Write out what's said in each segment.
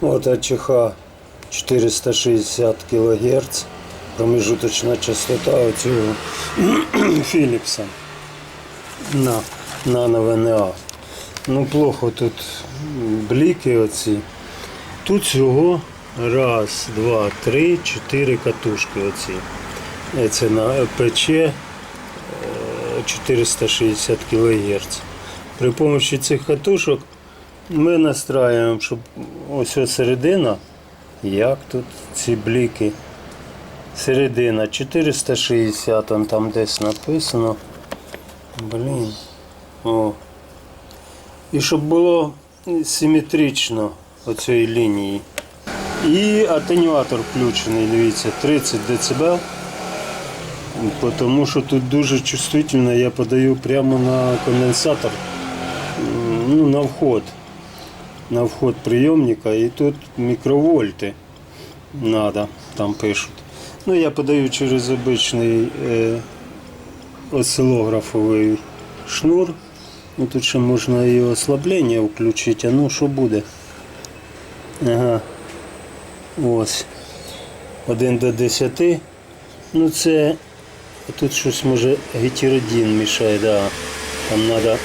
От АЧХ 460 кГц, промежуточна частота оцього Філіпса на нано ВНА. Ну, плохо тут бліки оці. Тут всього раз, два, три, чотири катушки оці. Е, Це на ПЧ е, 460 кГц. При допомогі цих катушок ми настраюємо, щоб ось ось середина, як тут ці бліки. Середина 460, он там десь написано. Блін. О. І щоб було симетрично оцієї лінії. І атенюатор включений, дивіться, 30 дБ. Тому що тут дуже чувствительно я подаю прямо на конденсатор, ну, на вход. На вход прийомника і тут мікровольти надо, там пишуть. Ну, я подаю через обичний е, осцилографовий шнур. Ну, тут ще можна і ослаблення включити, а ну що буде? Ага. Ось. 1 до 10. Ну це тут щось може гетеродин мішає, да. Там треба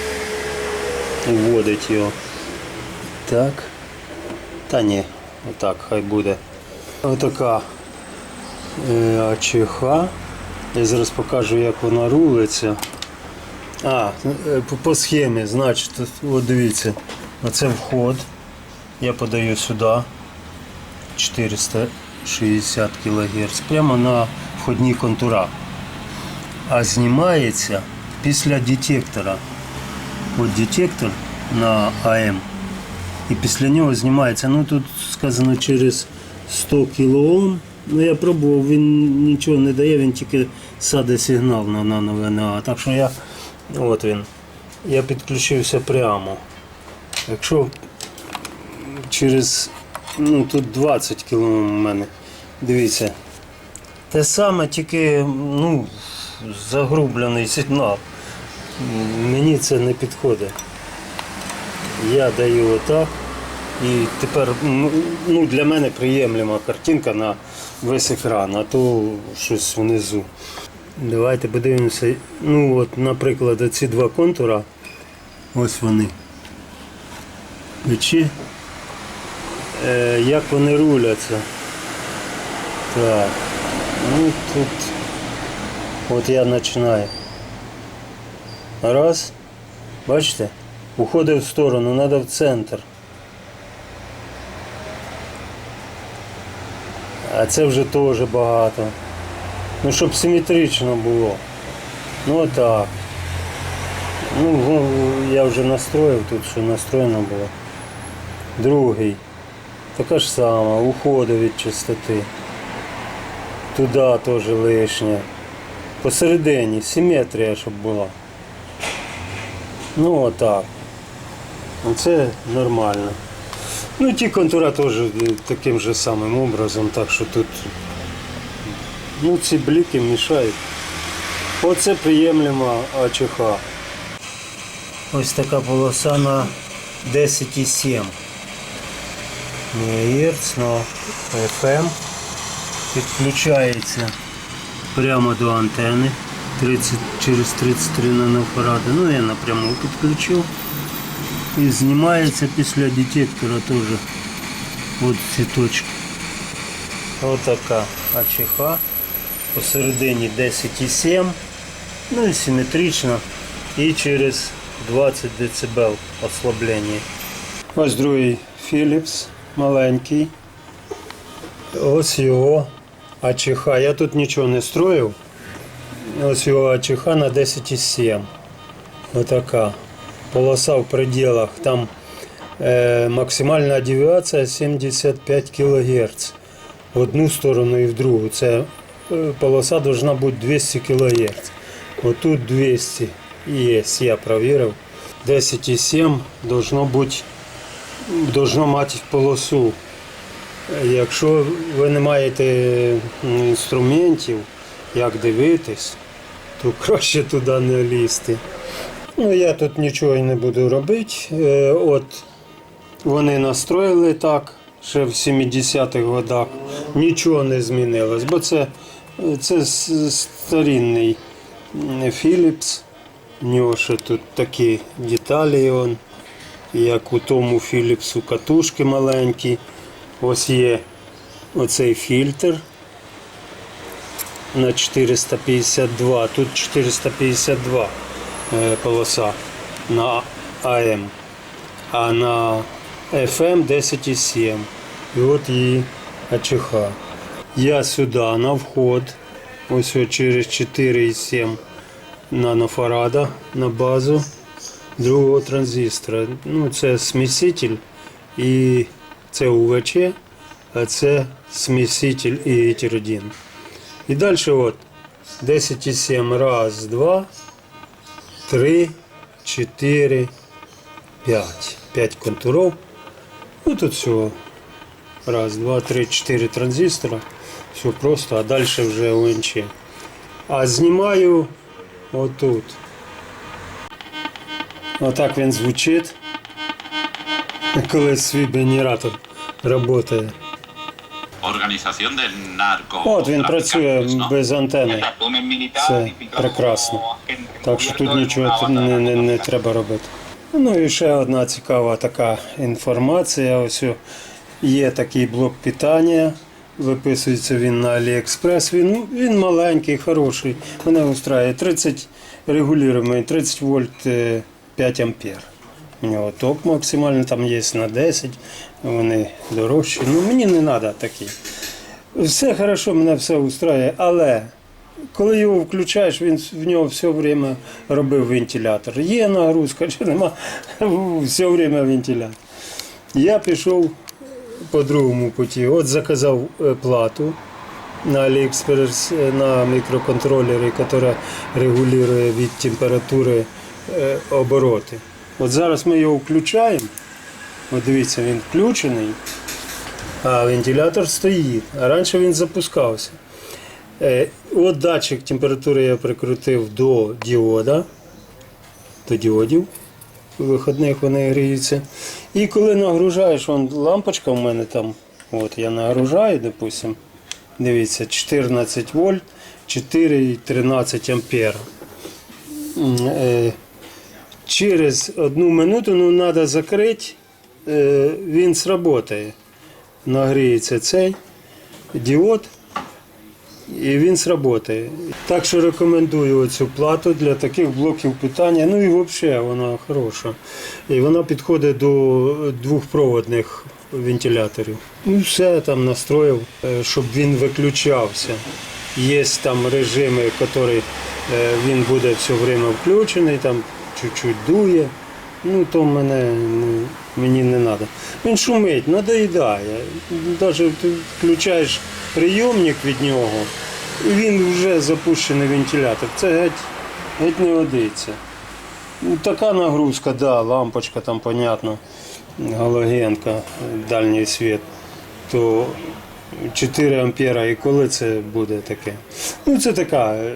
вводити його. Так. Та ні, отак хай буде. Отака е, АЧХ. Я зараз покажу, як вона рулиться. А, е, по, схемі, значить, от дивіться, оце вход. Я подаю сюди 460 кГц прямо на входні контура. А знімається після детектора. От детектор на АМ. І після нього знімається. Ну тут сказано через 100 кОм. Ну я пробував, він нічого не дає, він тільки саде сигнал на нано ВНА. Так що я от він. Я підключився прямо. Якщо через ну тут 20 км у мене. Дивіться. Те саме, тільки ну, загрублений сигнал. Мені це не підходить. Я даю отак. І тепер ну, ну, для мене приємлива картинка на весь екран, а то щось внизу. Давайте подивимося. Ну от, наприклад, ці два контура. Ось вони. Ключі. Е, як вони руляться. Так. Ну тут. От я починаю. Раз. Бачите? Уходить в сторону, треба в центр. А це вже теж багато. Ну, щоб симетрично було. Ну отак. Ну, я вже настроїв тут, що настроєно було. Другий. Така ж сама, уходить від чистоти. Туди теж лишнє. Посередині симетрія, щоб була. Ну отак. Це нормально. Ну ті контура теж е, таким же самим образом, так що тут ну, ці бліки мішають. Оце приємлема АЧХ. Ось така полоса на 10,7 МГц на FM. Підключається прямо до антени 30, через 33 нанофаради. Ну я напряму підключив. І знімається після детектора теж. От ці точки. Отака АЧХ. Посередині 10,7. Ну і симетрично. І через 20 дБ ослаблення. Ось другий Philips маленький. Ось його АЧХ. Я тут нічого не строїв. Ось його АЧХ на 10,7. Отака. Полоса в пределах. Там е, максимальна девіація 75 кГц. В одну сторону і в другу. Це е, полоса должна бути 200 кГц. Отут 200 є, я провірив. 10,7 должно бути должно мати полосу. Якщо ви не маєте інструментів, як дивитись, то краще туди не лізти. Ну, я тут нічого і не буду робити. Е, От вони настроїли так. ще в 70-х годах. Нічого не змінилось, бо це, це с- старинний Philips. У нього ще тут такі деталі, он, як у тому Philipsу катушки маленькі. Ось є оцей фільтр на 452. Тут 452 е, полоса на АМ, а на FM 10,7. І от її АЧХ. Я сюди на вход, ось через 4,7 нанофарада на базу другого транзистора. Ну, це сміситель і це УВЧ, а це сміситель і етеродін. І далі от 10,7 раз, два, три, чотири, п'ять. П'ять контуров. Ну тут всього раз, два, три, чотири транзистора. Все просто, а далі вже УНЧ. А знімаю отут. Отак він звучить, коли свій генератор працює. Organización del narco. От він працює без антени. Це прекрасно. Так що тут нічого не, не, не треба робити. Ну і ще одна цікава така інформація. Ось є такий блок питання. Виписується він на Aliexpress. Він, він маленький, хороший. Мене устраює 30 регулюємо 30 вольт е, 5 ампер. У нього ток максимальний, там є на 10, вони дорожчі. Ну мені не треба такі. Все хорошо, мене все устраює, але коли його включаєш, він в нього все время робив вентилятор. Є нагрузка чи нема, все время вентилятор. Я пішов по другому путі. От заказав е, плату на AliExpress е, на мікроконтролері, яка регулює від температури е, обороти. От зараз ми його включаємо. От дивіться, він включений, а вентилятор стоїть. А раніше він запускався. Е, От датчик температури я прикрутив до діода, до діодів. Виходних вони гріються. І коли нагружаєш, вон лампочка в мене там, от я нагружаю, допустим, дивіться, 14 вольт, 4,13 ампер. Через одну минуту ну, треба закрити, е, він сработає. Нагріється цей діод і він сработає. Так що рекомендую цю плату для таких блоків питання. Ну і взагалі вона хороша. І вона підходить до двохпроводних вентиляторів. Ну, все там настроїв, е, щоб він виключався. Є там режими, які е, він буде все время включений, там чуть-чуть дує. Ну, то мене, мені не треба. Він шумить, надоїдає. Навіть ти включаєш прийомник від нього, і він вже запущений вентилятор. Це геть, геть не годиться. Ну, така нагрузка, да, лампочка там, понятно, галогенка, дальній світ, то 4 ампера і коли це буде таке? Ну, це така е,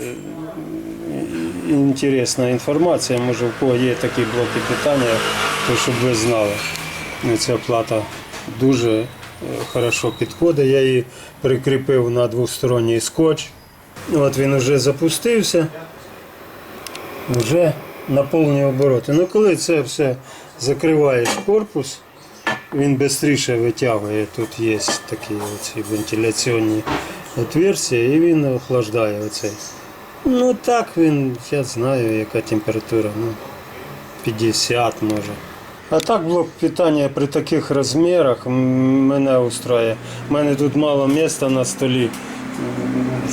інтересна інформація. Може, у кого є такі блоки питання, то щоб ви знали. Ну, Ця плата дуже е, хорошо підходить. Я її прикріпив на двосторонній скотч. От він вже запустився, вже на обороти. Ну, коли це все закриваєш корпус, він швидше витягує. Тут є такі оці вентиляційні отверстия, і він охлаждає оцей. Ну так він, я знаю, яка температура, ну 50 може. А так блок питання при таких розмірах мене устраює. У мене тут мало місця на столі.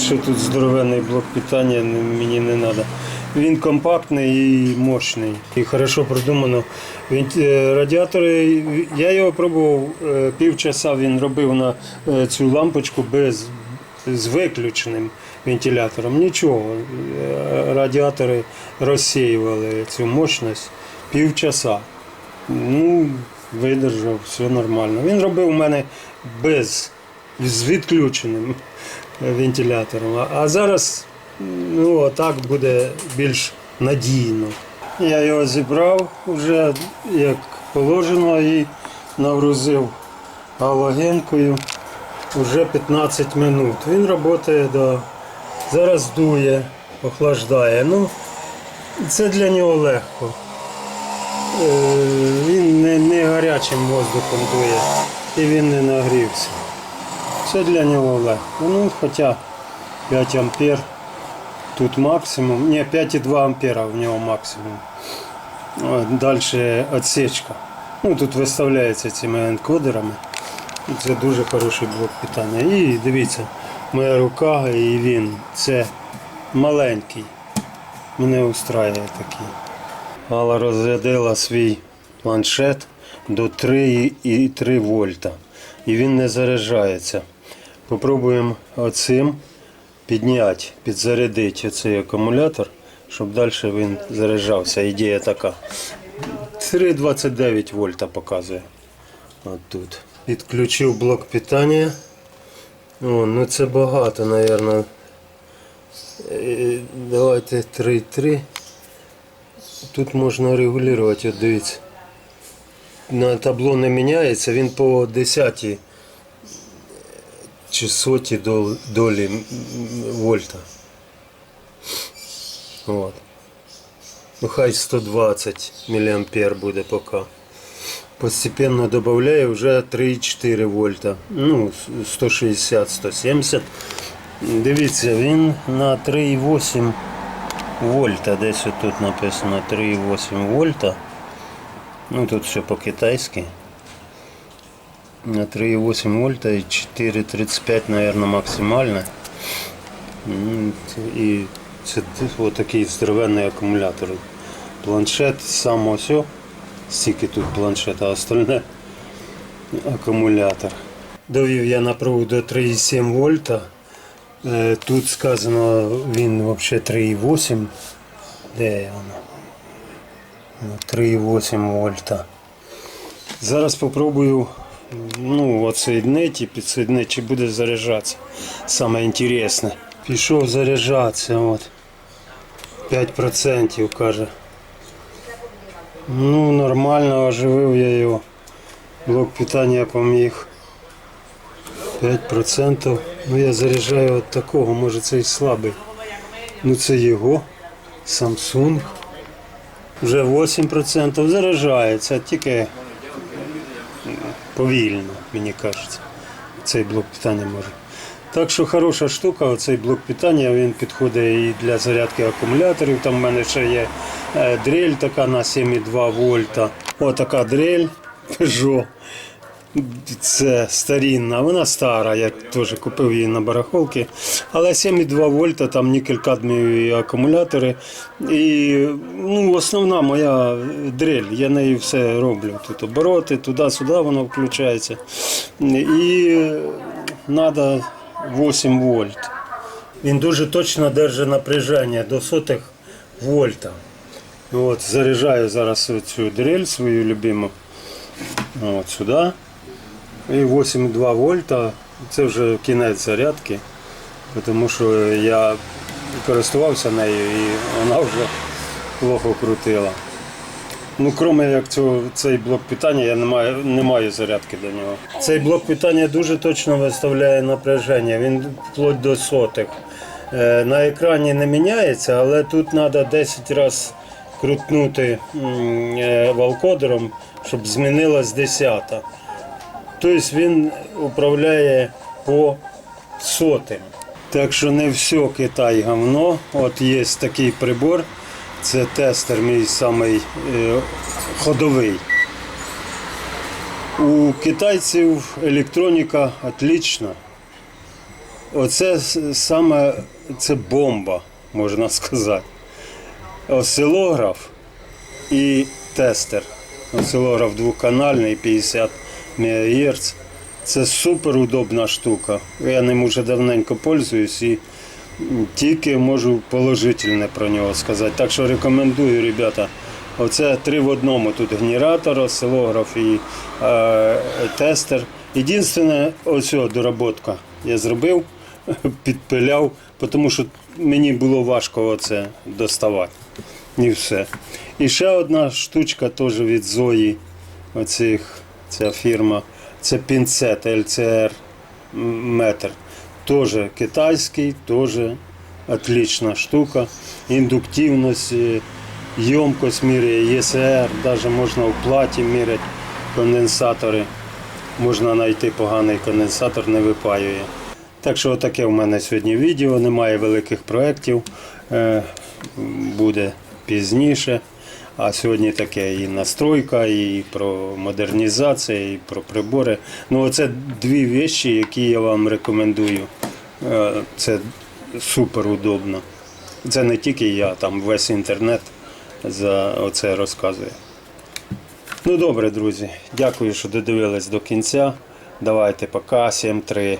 Що тут здоровенний блок питання, мені не треба. Він компактний і мощний. І хорошо продумано. Він, е, радіатори, я його пробував е, півчаса, він робив на е, цю лампочку без, з виключеним вентилятором. Нічого. Е, Радіатори розсіювали цю мощність півчаса. Ну, видержав, все нормально. Він робив у мене без з відключеним вентилятором. А- зараз ну, так буде більш надійно. Я його зібрав вже як положено і нагрузив галогенкою вже 15 минут. Він працює, да. Зараз дує, охлаждає. Ну, це для нього легко. Е, Він не, не гарячим воздухом дує і він не нагрівся. Це для нього легко. Ну, хоча 5 ампер тут максимум. Ні, 5,2 ампера в нього максимум. Далі відсічка. Ну, тут виставляється цими енкодерами. Це дуже хороший блок питання. І дивіться, моя рука і він. Це маленький. Мене устраює такий. Алла розрядила свій планшет до 3,3 вольта. І він не заряджається. Попробуємо оцим підняти, підзарядити оцей акумулятор, щоб далі він заряджався. Ідея така. 3,29 вольта показує. От тут. Підключив блок питання. О, ну це багато, мабуть. Давайте 3,3. Тут можна регулювати, от дивіться. На табло не міняється, він по 10 чи соті долі вольта. От. Ну хай 120 мА буде поки. Постепенно додаю вже 3,4 вольта. Ну, 160-170. Дивіться, він на 3,8 вольта. Десь тут написано 3,8 вольта. Ну тут все по-китайськи. На 3,8 вольта і 4,35, наверное, максимально. І це ось такий здоровенний акумулятор. Планшет сам ось, стільки тут планшет, а остальне акумулятор. Довів я напругу до 3,7 вольта. Е, Тут сказано він взагалі 3,8. Де воно? Ну, 3,8 вольта. Зараз спробую ну, отсоединити і підсоединити, чи буде заряджатися. Саме інтересне. Пішов заряджатися. От. 5% каже. Ну, нормально оживив я його. Блок питання поміг. 5%. Ну я заряджаю от такого, може це і слабий. Ну це його. Samsung. Вже 8% заряджається, тільки повільно, мені кажеться. Цей блок питання може. Так що хороша штука, оцей блок питання, він підходить і для зарядки акумуляторів. Там в мене ще є е, дрель така на 7,2 вольта. Отака дрель Peugeot. Це старінна, вона стара, я теж купив її на барахолки. Але 7,2 вольта, там нікель кадмієві акумулятори. І ну, основна моя дрель, я нею все роблю. Тут обороти, туди-сюди воно включається. І треба 8 вольт. Він дуже точно держить напряження до сотих вольта. От, заряджаю зараз цю дрель свою любиму. От сюди. І 8,2 вольта. Це вже кінець зарядки, тому що я користувався нею і вона вже плохо крутила. Ну, крім як цього, цей блок питання, я не маю, не маю зарядки до нього. Цей блок питання дуже точно виставляє напряження, він вплоть до сотих. Е, На екрані не міняється, але тут треба 10 разів крутнути е, валкодером, щоб змінилась десята. Тобто він управляє по сотим. Так що не все Китай говно. От є такий прибор. Це тестер мій самий е, ходовий. У китайців електроніка отлічна. Оце саме це бомба, можна сказати. Осцилограф і тестер. Осцилограф двоканальний 50 МГц. Це супер удобна штука. Я ним уже давненько пользуюсь і тільки можу положительне про нього сказати. Так що рекомендую, ребята. Оце три в одному. Тут генератор, осцилограф і е, тестер. Єдине, ось доработка. Я зробив, підпиляв, тому що мені було важко оце доставати. І все. І ще одна штучка теж від Зої. Оцих, ця фірма Це пінцет LCR метр. Теж китайський, теж отлична штука. Індуктивність, е, ємкость міряє, ЄСР, навіть можна в платі міряти конденсатори. Можна знайти поганий конденсатор, не випаює. Так що таке в мене сьогодні відео, немає великих проєктів, е, буде пізніше. А сьогодні таке і настройка, і про модернізацію, і про прибори. Ну, оце дві речі, які я вам рекомендую. Е, Це супер удобно. Це не тільки я, там весь інтернет за оце розказує. Ну добре, друзі. Дякую, що додивились до кінця. Давайте пока. 7-3.